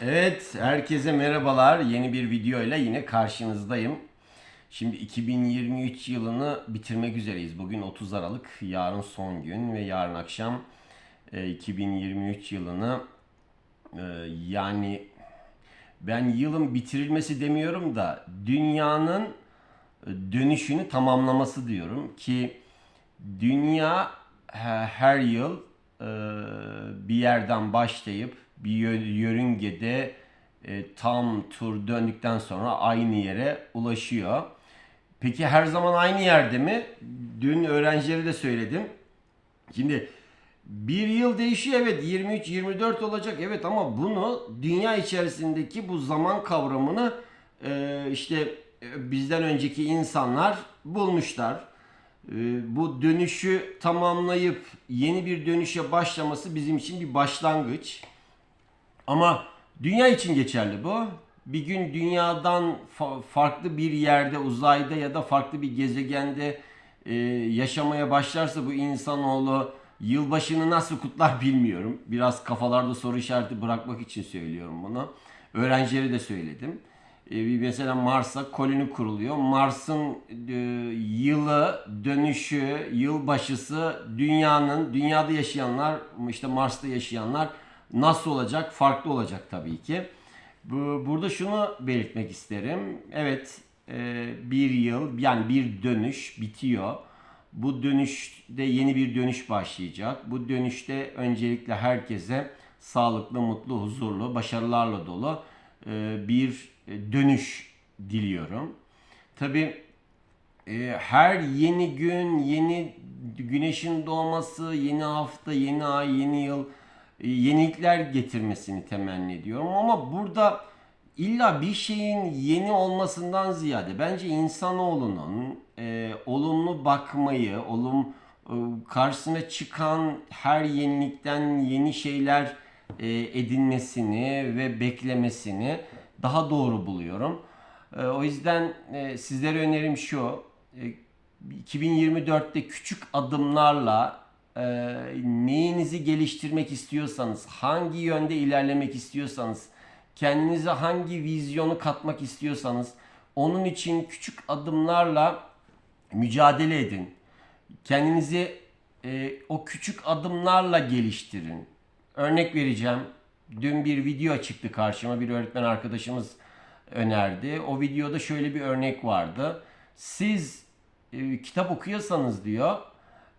Evet, herkese merhabalar. Yeni bir video ile yine karşınızdayım. Şimdi 2023 yılını bitirmek üzereyiz. Bugün 30 Aralık, yarın son gün ve yarın akşam e, 2023 yılını e, yani ben yılın bitirilmesi demiyorum da dünyanın e, dönüşünü tamamlaması diyorum ki dünya he- her yıl e, bir yerden başlayıp bir yö- yörüngede e, tam tur döndükten sonra aynı yere ulaşıyor. Peki her zaman aynı yerde mi? Dün öğrencilere de söyledim. Şimdi bir yıl değişiyor evet 23-24 olacak evet ama bunu dünya içerisindeki bu zaman kavramını e, işte e, bizden önceki insanlar bulmuşlar. E, bu dönüşü tamamlayıp yeni bir dönüşe başlaması bizim için bir başlangıç. Ama dünya için geçerli bu. Bir gün dünyadan fa- farklı bir yerde, uzayda ya da farklı bir gezegende e, yaşamaya başlarsa bu insanoğlu yılbaşını nasıl kutlar bilmiyorum. Biraz kafalarda soru işareti bırakmak için söylüyorum bunu. Öğrencilere de söyledim. E, mesela Mars'a koloni kuruluyor. Mars'ın e, yılı, dönüşü, yılbaşısı dünyanın, dünyada yaşayanlar, işte Mars'ta yaşayanlar nasıl olacak? Farklı olacak tabii ki. Bu, burada şunu belirtmek isterim. Evet e, bir yıl yani bir dönüş bitiyor. Bu dönüşte yeni bir dönüş başlayacak. Bu dönüşte öncelikle herkese sağlıklı, mutlu, huzurlu, başarılarla dolu e, bir dönüş diliyorum. Tabii e, her yeni gün, yeni güneşin doğması, yeni hafta, yeni ay, yeni yıl yenilikler getirmesini temenni ediyorum. Ama burada illa bir şeyin yeni olmasından ziyade bence insanoğlunun e, olumlu bakmayı, olum e, karşısına çıkan her yenilikten yeni şeyler e, edinmesini ve beklemesini daha doğru buluyorum. E, o yüzden e, sizlere önerim şu. E, 2024'te küçük adımlarla e, neyinizi geliştirmek istiyorsanız, hangi yönde ilerlemek istiyorsanız, kendinize hangi vizyonu katmak istiyorsanız, onun için küçük adımlarla mücadele edin. Kendinizi e, o küçük adımlarla geliştirin. Örnek vereceğim. Dün bir video çıktı karşıma. Bir öğretmen arkadaşımız önerdi. O videoda şöyle bir örnek vardı. Siz e, kitap okuyorsanız diyor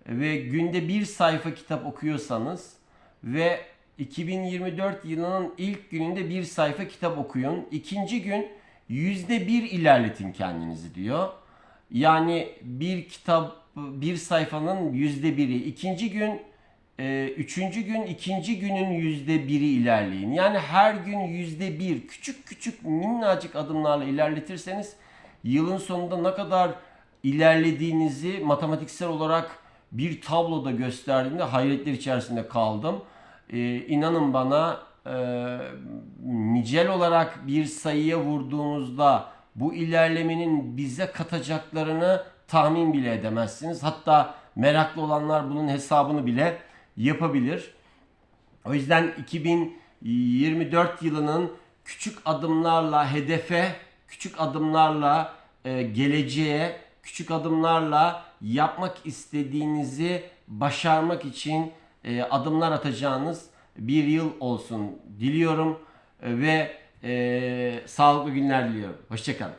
ve günde bir sayfa kitap okuyorsanız ve 2024 yılının ilk gününde bir sayfa kitap okuyun. İkinci gün yüzde bir ilerletin kendinizi diyor. Yani bir kitap bir sayfanın yüzde biri. İkinci gün e, üçüncü gün ikinci günün yüzde biri ilerleyin. Yani her gün yüzde bir küçük küçük minnacık adımlarla ilerletirseniz yılın sonunda ne kadar ilerlediğinizi matematiksel olarak bir tabloda gösterdiğinde hayretler içerisinde kaldım. Ee, inanın bana e, nicel olarak bir sayıya vurduğumuzda bu ilerlemenin bize katacaklarını tahmin bile edemezsiniz. Hatta meraklı olanlar bunun hesabını bile yapabilir. O yüzden 2024 yılının küçük adımlarla hedefe, küçük adımlarla e, geleceğe, küçük adımlarla yapmak istediğinizi başarmak için e, adımlar atacağınız bir yıl olsun diliyorum E, ve e, sağlıklı günler diliyorum. Hoşçakalın.